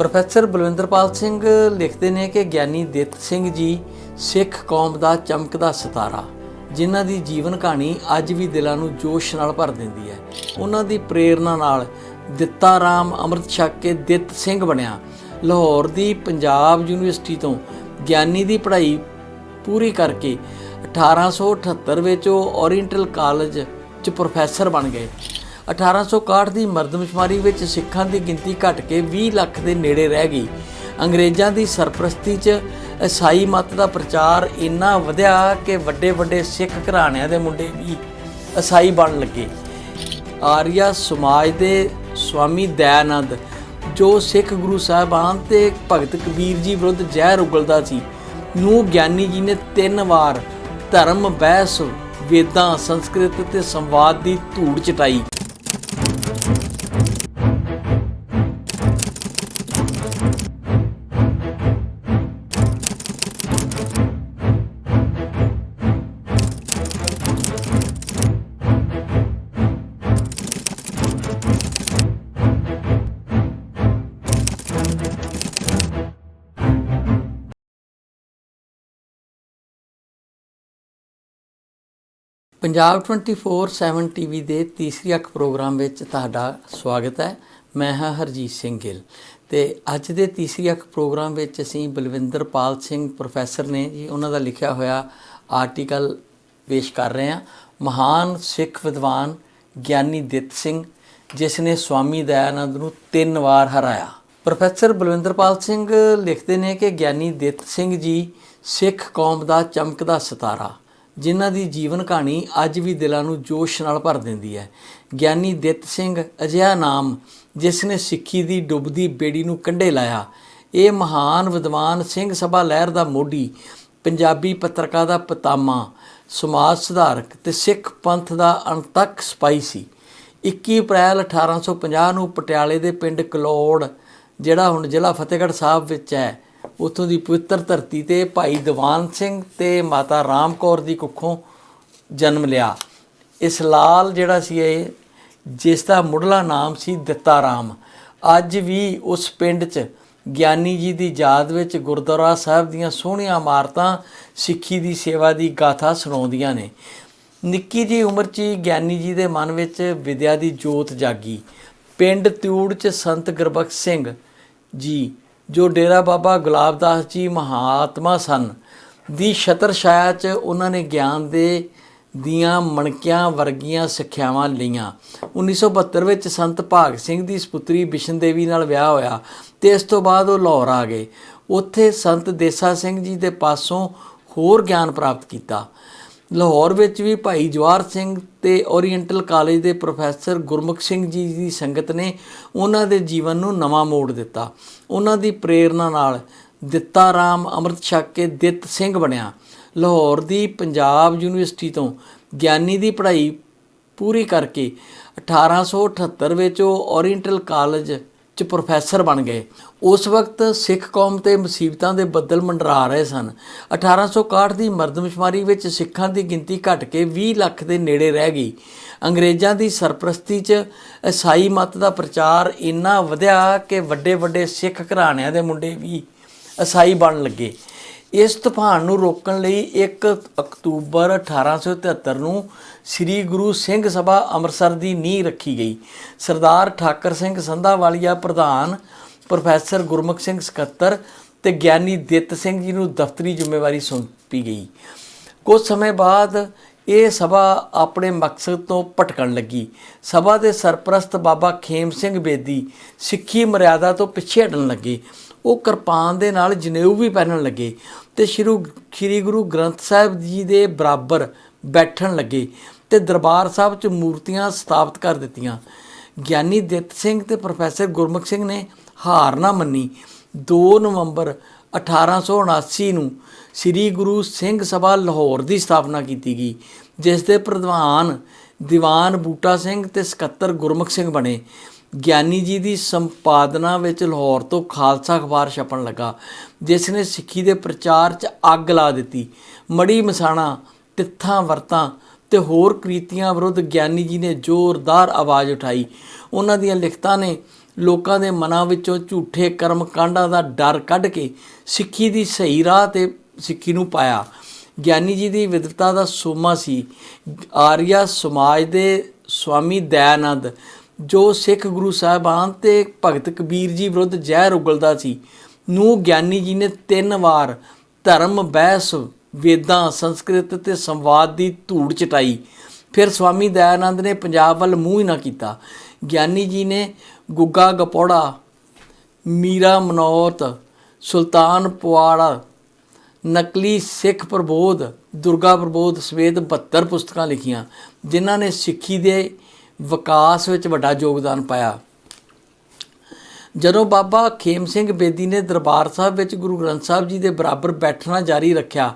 Professor ਬਲਵਿੰਦਰਪਾਲ Singh ਲਿਖਦੇ ਨੇ ਕਿ ਗਿਆਨੀ ਦਿੱਤ ਸਿੰਘ ਜੀ ਸਿੱਖ ਕੌਮ ਦਾ ਚਮਕਦਾ ਸਿਤਾਰਾ, ਜਿਨ੍ਹਾਂ ਦੀ ਜੀਵਨ ਕਹਾਣੀ ਅੱਜ ਵੀ ਦਿਲਾਂ ਨੂੰ ਜੋਸ਼ ਨਾਲ ਭਰ ਦਿੰਦੀ ਹੈ। ਉਹਨਾਂ ਦੀ ਪ੍ਰੇਰਣਾ ਨਾਲ ਦਿੱਤਾ ਰਾਮ ਅੰਮ੍ਰਿਤ ਛਕ ਕੇ ਦਿੱਤ ਸਿੰਘ ਬਣਿਆ। ਲਾਹੌਰ ਦੀ ਪੰਜਾਬ ਯੂਨੀਵਰਸਿਟੀ ਤੋਂ ਗਿਆਨੀ ਦੀ ਪੜ੍ਹਾਈ ਪੂਰੀ ਕਰਕੇ 1878 ਵਿੱਚ ਉਹ ਓਰੀਐਂਟਲ ਕਾਲਜ 'ਚ ਪ੍ਰੋਫੈਸਰ ਬਣ ਗਏ। 1861 ਦੀ ਮਰਦਮਸ਼ੁਮਾਰੀ ਵਿੱਚ ਸਿੱਖਾਂ ਦੀ ਗਿਣਤੀ ਘਟ ਕੇ 20 ਲੱਖ ਦੇ ਨੇੜੇ ਰਹਿ ਗਈ। ਅੰਗਰੇਜ਼ਾਂ ਦੀ ਸਰਪ੍ਰਸਤੀ 'ਚ ਈਸਾਈ ਮਤ ਦਾ ਪ੍ਰਚਾਰ ਇੰਨਾ ਵਧਿਆ ਕਿ ਵੱਡੇ ਵੱਡੇ ਸਿੱਖ ਘਰਾਣਿਆਂ ਦੇ ਮੁੰਡੇ ਵੀ ਈਸਾਈ ਬਣ ਲੱਗੇ। ਆਰੀਆ ਸਮਾਜ ਦੇ ਸਵਾਮੀ ਦਇਆਨੰਦ, ਜੋ ਸਿੱਖ ਗੁਰੂ ਸਾਹਿਬਾਨ ਤੇ ਭਗਤ ਕਬੀਰ ਜੀ ਵਿਰੁੱਧ ਜ਼ਹਿਰ ਉਗਲਦਾ ਸੀ, ਨੂੰ ਗਿਆਨੀ ਜੀ ਨੇ ਤਿੰਨ ਵਾਰ ਧਰਮ, ਬਹਿਸ, ਵੇਦਾਂ, ਸੰਸਕ੍ਰਿਤ ਤੇ ਸੰਵਾਦ ਦੀ ਧੂੜ ਚਟਾਈ। ਪੰਜਾਬ 24/7 ਟੀਵੀ ਦੇ ਤੀਸਰੀ ਅੱਖ ਪ੍ਰੋਗਰਾਮ ਵਿੱਚ ਤੁਹਾਡਾ ਸਵਾਗਤ ਹੈ। ਮੈਂ ਹਾਂ ਹਰਜੀਤ ਸਿੰਘ ਗਿੱਲ ਤੇ ਅੱਜ ਦੇ ਤੀਸਰੀ ਅੱਖ ਪ੍ਰੋਗਰਾਮ ਵਿੱਚ ਅਸੀਂ ਬਲਵਿੰਦਰਪਾਲ ਸਿੰਘ ਪ੍ਰੋਫੈਸਰ ਨੇ ਜੀ, ਉਹਨਾਂ ਦਾ ਲਿਖਿਆ ਹੋਇਆ ਆਰਟੀਕਲ ਪੇਸ਼ ਕਰ ਰਹੇ ਹਾਂ। ਮਹਾਨ ਸਿੱਖ ਵਿਦਵਾਨ ਗਿਆਨੀ ਦਿੱਤ ਸਿੰਘ, ਜਿਸ ਨੇ ਸਵਾਮੀ ਦਇਆਨੰਦ ਨੂੰ ਤਿੰਨ ਵਾਰ ਹਰਾਇਆ। ਪ੍ਰੋਫੈਸਰ ਬਲਵਿੰਦਰਪਾਲ ਸਿੰਘ ਲਿਖਦੇ ਨੇ ਕਿ ਗਿਆਨੀ ਦਿੱਤ ਸਿੰਘ ਜੀ ਸਿੱਖ ਕੌਮ ਦਾ ਚਮਕਦਾ ਸਿਤਾਰਾ। ਜਿਨ੍ਹਾਂ ਦੀ ਜੀਵਨ ਕਹਾਣੀ ਅੱਜ ਵੀ ਦਿਲਾਂ ਨੂੰ ਜੋਸ਼ ਨਾਲ ਭਰ ਦਿੰਦੀ ਹੈ। ਗਿਆਨੀ ਦਿੱਤ ਸਿੰਘ ਅਜਿਹਾ ਨਾਮ, ਜਿਸ ਨੇ ਸਿੱਖੀ ਦੀ ਡੁੱਬਦੀ ਬੇੜੀ ਨੂੰ ਕੰਢੇ ਲਾਇਆ। ਇਹ ਮਹਾਨ ਵਿਦਵਾਨ ਸਿੰਘ ਸਭਾ ਲਹਿਰ ਦਾ ਮੋਢੀ, ਪੰਜਾਬੀ ਪੱਤਰਕਾਰ ਦਾ ਪਤਾਮਾ, ਸਮਾਜ ਸੁਧਾਰਕ ਤੇ ਸਿੱਖ ਪੰਥ ਦਾ ਅਣਤੱਕ ਸਿਪਾਹੀ ਸੀ। 21 ਅਪ੍ਰੈਲ 1850 ਨੂੰ ਪਟਿਆਲੇ ਦੇ ਪਿੰਡ ਕਲੌੜ, ਜਿਹੜਾ ਹੁਣ ਜ਼ਿਲ੍ਹਾ ਫਤਿਹਗੜ੍ਹ ਸਾਹਿਬ ਵਿੱਚ ਹੈ ਉੱਥੋਂ ਦੀ ਪਵਿੱਤਰ ਧਰਤੀ ਤੇ ਭਾਈ ਦੀਵਾਨ ਸਿੰਘ ਤੇ ਮਾਤਾ ਰਾਮ ਕੌਰ ਦੀ ਕੁੱਖੋਂ ਜਨਮ ਲਿਆ। ਇਸ ਲਾਲ ਜਿਹੜਾ ਸੀ ਇਹ, ਜਿਸ ਦਾ ਮੁੱਢਲਾ ਨਾਮ ਸੀ ਦਿੱਤਾ ਰਾਮ। ਅੱਜ ਵੀ ਉਸ ਪਿੰਡ 'ਚ ਗਿਆਨੀ ਜੀ ਦੀ ਯਾਦ ਵਿੱਚ ਗੁਰਦੁਆਰਾ ਸਾਹਿਬ ਦੀਆਂ ਸੋਹਣੀਆਂ ਇਮਾਰਤਾਂ ਸਿੱਖੀ ਦੀ ਸੇਵਾ ਦੀ ਗਾਥਾ ਸੁਣਾਉਂਦੀਆਂ ਨੇ। ਨਿੱਕੀ ਜੀ ਉਮਰ 'ਚ ਹੀ ਗਿਆਨੀ ਜੀ ਦੇ ਮਨ ਵਿੱਚ ਵਿਦਿਆ ਦੀ ਜੋਤ ਜਾਗੀ। ਪਿੰਡ ਤਿਊੜ 'ਚ ਸੰਤ ਗੁਰਬਖਸ਼ ਸਿੰਘ ਜੀ ਜੋ ਡੇਰਾ ਬਾਬਾ ਗੁਲਾਬਦਾਸ ਜੀ ਮਹਾਤਮਾ ਸਨ, ਦੀ ਛਤਰ ਛਾਇਆ 'ਚ ਉਹਨਾਂ ਨੇ ਗਿਆਨ ਦੇ ਦੀਆਂ ਮਣਕਿਆਂ ਵਰਗੀਆਂ ਸਿੱਖਿਆਵਾਂ ਲਈਆਂ। 1972 ਵਿੱਚ ਸੰਤ ਭਾਗ ਸਿੰਘ ਦੀ ਸੁਪੁੱਤਰੀ ਬਿਸ਼ਨ ਦੇਵੀ ਨਾਲ ਵਿਆਹ ਹੋਇਆ ਤੇ ਇਸ ਤੋਂ ਬਾਅਦ ਉਹ ਲਾਹੌਰ ਆ ਗਏ। ਉੱਥੇ ਸੰਤ ਦੇਸਾ ਸਿੰਘ ਜੀ ਦੇ ਪਾਸੋਂ ਹੋਰ ਗਿਆਨ ਪ੍ਰਾਪਤ ਕੀਤਾ। ਲਾਹੌਰ ਵਿੱਚ ਵੀ ਭਾਈ ਜਵਾਹਰ ਸਿੰਘ ਤੇ ਓਰੀਐਂਟਲ ਕਾਲਜ ਦੇ ਪ੍ਰੋਫੈਸਰ ਗੁਰਮੁਖ ਸਿੰਘ ਜੀ ਦੀ ਸੰਗਤ ਨੇ ਉਹਨਾਂ ਦੇ ਜੀਵਨ ਨੂੰ ਨਵਾਂ ਮੋੜ ਦਿੱਤਾ। ਉਹਨਾਂ ਦੀ ਪ੍ਰੇਰਣਾ ਨਾਲ ਦਿੱਤਾ ਰਾਮ ਅੰਮ੍ਰਿਤ ਛਕ ਕੇ ਦਿੱਤ ਸਿੰਘ ਬਣਿਆ। ਲਾਹੌਰ ਦੀ ਪੰਜਾਬ ਯੂਨੀਵਰਸਿਟੀ ਤੋਂ ਗਿਆਨੀ ਦੀ ਪੜ੍ਹਾਈ ਪੂਰੀ ਕਰਕੇ 1878 ਵਿੱਚ ਉਹ ਓਰੀਐਂਟਲ ਕਾਲਜ ਚ ਪ੍ਰੋਫੈਸਰ ਬਣ ਗਏ। ਉਸ ਵਕਤ ਸਿੱਖ ਕੌਮ ਤੇ ਮੁਸੀਬਤਾਂ ਦੇ ਬੱਦਲ ਮੰਡਰਾ ਰਹੇ ਸਨ। 1861 ਦੀ ਮਰਦਮਸ਼ੁਮਾਰੀ ਵਿੱਚ ਸਿੱਖਾਂ ਦੀ ਗਿਣਤੀ ਘਟ ਕੇ 20 ਲੱਖ ਦੇ ਨੇੜੇ ਰਹਿ ਗਈ। ਅੰਗਰੇਜ਼ਾਂ ਦੀ ਸਰਪ੍ਰਸਤੀ 'ਚ ਈਸਾਈ ਮਤ ਦਾ ਪ੍ਰਚਾਰ ਇੰਨਾ ਵਧਿਆ ਕਿ ਵੱਡੇ ਵੱਡੇ ਸਿੱਖ ਘਰਾਣਿਆਂ ਦੇ ਮੁੰਡੇ ਵੀ ਈਸਾਈ ਬਣ ਲੱਗੇ। ਇਸ ਤੂਫਾਨ ਨੂੰ ਰੋਕਣ ਲਈ 1 ਅਕਤੂਬਰ 1873 ਨੂੰ ਸ੍ਰੀ ਗੁਰੂ ਸਿੰਘ ਸਭਾ ਅੰਮ੍ਰਿਤਸਰ ਦੀ ਨੀਂਹ ਰੱਖੀ ਗਈ। ਸਰਦਾਰ ਠਾਕਰ ਸਿੰਘ ਸੰਧਾਵਾਲੀਆ ਪ੍ਰਧਾਨ ਪ੍ਰੋਫੈਸਰ ਗੁਰਮੁਖ ਸਿੰਘ ਸਕੱਤਰ ਤੇ ਗਿਆਨੀ ਦਿੱਤ ਸਿੰਘ ਜੀ ਨੂੰ ਦਫ਼ਤਰੀ ਜ਼ਿੰਮੇਵਾਰੀ ਸੌਂਪੀ ਗਈ। ਕੁਝ ਸਮੇਂ ਬਾਅਦ ਇਹ ਸਭਾ ਆਪਣੇ ਮਕਸਦ ਤੋਂ ਭਟਕਣ ਲੱਗੀ। ਸਭਾ ਦੇ ਸਰਪ੍ਰਸਤ ਬਾਬਾ ਖੇਮ ਸਿੰਘ ਬੇਦੀ ਸਿੱਖੀ ਮਰਿਆਦਾ ਤੋਂ ਪਿੱਛੇ ਹਟਣ ਲੱਗੇ। ਉਹ ਕਿਰਪਾਨ ਦੇ ਨਾਲ ਜਨੇਊ ਵੀ ਪਹਿਨਣ ਲੱਗੇ ਤੇ ਸ਼੍ਰੀ ਸ਼੍ਰੀ ਗੁਰੂ ਗ੍ਰੰਥ ਸਾਹਿਬ ਜੀ ਦੇ ਬਰਾਬਰ ਬੈਠਣ ਲੱਗੇ ਤੇ ਦਰਬਾਰ ਸਾਹਿਬ 'ਚ ਮੂਰਤੀਆਂ ਸਥਾਪਿਤ ਕਰ ਦਿੱਤੀਆਂ। ਗਿਆਨੀ ਦਿੱਤ ਸਿੰਘ ਤੇ ਪ੍ਰੋਫੈਸਰ ਗੁਰਮੁਖ ਸਿੰਘ ਨੇ ਹਾਰ ਨਾ ਮੰਨੀ। 2 ਨਵੰਬਰ 1879 ਨੂੰ ਸ੍ਰੀ ਗੁਰੂ ਸਿੰਘ ਸਭਾ ਲਾਹੌਰ ਦੀ ਸਥਾਪਨਾ ਕੀਤੀ ਗਈ, ਜਿਸ ਦੇ ਪ੍ਰਧਾਨ ਦੀਵਾਨ ਬੂਟਾ ਸਿੰਘ ਤੇ ਸਕੱਤਰ ਗੁਰਮੁਖ ਸਿੰਘ ਬਣੇ। ਗਿਆਨੀ ਜੀ ਦੀ ਸੰਪਾਦਨਾ ਵਿੱਚ ਲਾਹੌਰ ਤੋਂ ਖਾਲਸਾ ਅਖਬਾਰ ਛਪਣ ਲੱਗਾ, ਜਿਸ ਨੇ ਸਿੱਖੀ ਦੇ ਪ੍ਰਚਾਰ 'ਚ ਅੱਗ ਲਾ ਦਿੱਤੀ। ਮੜੀ ਮਸਾਣਾ, ਤਿੱਥਾਂ ਵਰਤਾਂ ਤੇ ਹੋਰ ਕ੍ਰਿਤੀਆਂ ਵਿਰੁੱਧ ਗਿਆਨੀ ਜੀ ਨੇ ਜ਼ੋਰਦਾਰ ਆਵਾਜ਼ ਉਠਾਈ। ਉਹਨਾਂ ਦੀਆਂ ਲਿਖਤਾਂ ਨੇ ਲੋਕਾਂ ਦੇ ਮਨਾਂ ਵਿੱਚੋਂ ਝੂਠੇ ਕਰਮ ਕਾਂਡਾਂ ਦਾ ਡਰ ਕੱਢ ਕੇ ਸਿੱਖੀ ਦੀ ਸਹੀ ਰਾਹ ਤੇ ਸਿੱਖੀ ਨੂੰ ਪਾਇਆ। ਗਿਆਨੀ ਜੀ ਦੀ ਵਿਦਵਤਾ ਦਾ ਸੋਮਾ ਸੀ। ਆਰੀਆ ਸਮਾਜ ਦੇ ਸਵਾਮੀ ਦਇਆਨੰਦ, ਜੋ ਸਿੱਖ ਗੁਰੂ ਸਾਹਿਬਾਨ ਤੇ ਭਗਤ ਕਬੀਰ ਜੀ ਵਿਰੁੱਧ ਜ਼ਹਿਰ ਉਗਲਦਾ ਸੀ। ਨੂੰ ਗਿਆਨੀ ਜੀ ਨੇ ਤਿੰਨ ਵਾਰ ਧਰਮ, ਬਹਿਸ, ਵੇਦਾਂ, ਸੰਸਕ੍ਰਿਤ ਤੇ ਸੰਵਾਦ ਦੀ ਧੂੜ ਚਟਾਈ। ਫਿਰ ਸਵਾਮੀ ਦਇਆਨੰਦ ਨੇ ਪੰਜਾਬ ਵੱਲ ਮੂੰਹ ਹੀ ਨਾ ਕੀਤਾ। ਗਿਆਨੀ ਜੀ ਨੇ ਗੁੱਗਾ ਗਪੌੜਾ, ਮੀਰਾ ਮਨੋਤ, ਸੁਲਤਾਨ ਪੁਆੜਾ, ਨਕਲੀ ਸਿੱਖ ਪ੍ਰਬੋਧ, ਦੁਰਗਾ ਪ੍ਰਬੋਧ ਸਮੇਤ 72 ਪੁਸਤਕਾਂ ਲਿਖੀਆਂ, ਜਿਨ੍ਹਾਂ ਨੇ ਸਿੱਖੀ ਦੇ ਵਿਕਾਸ ਵਿੱਚ ਵੱਡਾ ਯੋਗਦਾਨ ਪਾਇਆ। ਜਦੋਂ ਬਾਬਾ ਖੇਮ ਸਿੰਘ ਬੇਦੀ ਨੇ ਦਰਬਾਰ ਸਾਹਿਬ ਵਿੱਚ ਗੁਰੂ ਗ੍ਰੰਥ ਸਾਹਿਬ ਜੀ ਦੇ ਬਰਾਬਰ ਬੈਠਣਾ ਜਾਰੀ ਰੱਖਿਆ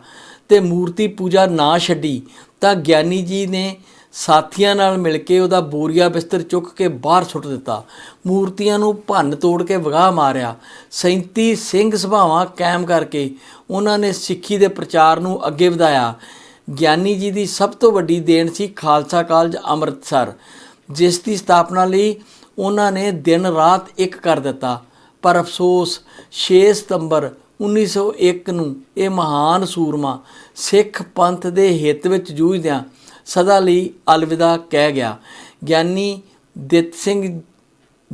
ਤੇ ਮੂਰਤੀ ਪੂਜਾ ਨਾ ਛੱਡੀ, ਤਾਂ ਗਿਆਨੀ ਜੀ ਨੇ ਸਾਥੀਆਂ ਨਾਲ ਮਿਲ ਕੇ ਉਹਦਾ ਬੋਰੀਆ ਬਿਸਤਰ ਚੁੱਕ ਕੇ ਬਾਹਰ ਸੁੱਟ ਦਿੱਤਾ। ਮੂਰਤੀਆਂ ਨੂੰ ਭੰਨ ਤੋੜ ਕੇ ਵਗਾਹ ਮਾਰਿਆ। 37 ਸਿੰਘ ਸਭਾਵਾਂ ਕਾਇਮ ਕਰਕੇ ਉਹਨਾਂ ਨੇ ਸਿੱਖੀ ਦੇ ਪ੍ਰਚਾਰ ਨੂੰ ਅੱਗੇ ਵਧਾਇਆ। ਗਿਆਨੀ ਜੀ ਦੀ ਸਭ ਤੋਂ ਵੱਡੀ ਦੇਣ ਸੀ ਖਾਲਸਾ ਕਾਲਜ ਅੰਮ੍ਰਿਤਸਰ, ਜਿਸ ਦੀ ਸਥਾਪਨਾ ਲਈ ਉਹਨਾਂ ਨੇ ਦਿਨ ਰਾਤ ਇੱਕ ਕਰ ਦਿੱਤਾ। ਪਰ ਅਫਸੋਸ 6 ਸਤੰਬਰ 1901 ਨੂੰ ਇਹ ਮਹਾਨ ਸੂਰਮਾ ਸਿੱਖ ਪੰਥ ਦੇ ਹਿੱਤ ਵਿੱਚ ਜੂਝਦਿਆਂ ਸਦਾ ਲਈ ਅਲਵਿਦਾ ਕਹਿ ਗਿਆ। ਗਿਆਨੀ ਦਿੱਤ ਸਿੰਘ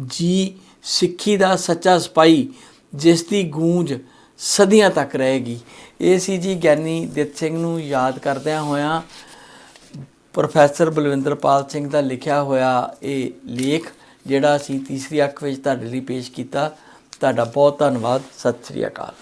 ਜੀ ਸਿੱਖੀ ਦਾ ਸੱਚਾ ਸਿਪਾਹੀ, ਜਿਸ ਦੀ ਗੂੰਜ ਸਦੀਆਂ ਤੱਕ ਰਹੇਗੀ। ਇਹ ਸੀ ਜੀ ਗਿਆਨੀ ਦਿੱਤ ਸਿੰਘ ਨੂੰ ਯਾਦ ਕਰਦਿਆਂ ਹੋਇਆਂ ਪ੍ਰੋਫੈਸਰ ਬਲਵਿੰਦਰਪਾਲ ਸਿੰਘ ਦਾ ਲਿਖਿਆ ਹੋਇਆ ਇਹ ਲੇਖ, ਜਿਹੜਾ ਅਸੀਂ ਤੀਸਰੀ ਅੱਖ ਵਿੱਚ ਤੁਹਾਡੇ ਲਈ ਪੇਸ਼ ਕੀਤਾ। ਤੁਹਾਡਾ ਬਹੁਤ ਧੰਨਵਾਦ। ਸਤਿ ਸ੍ਰੀ ਅਕਾਲ।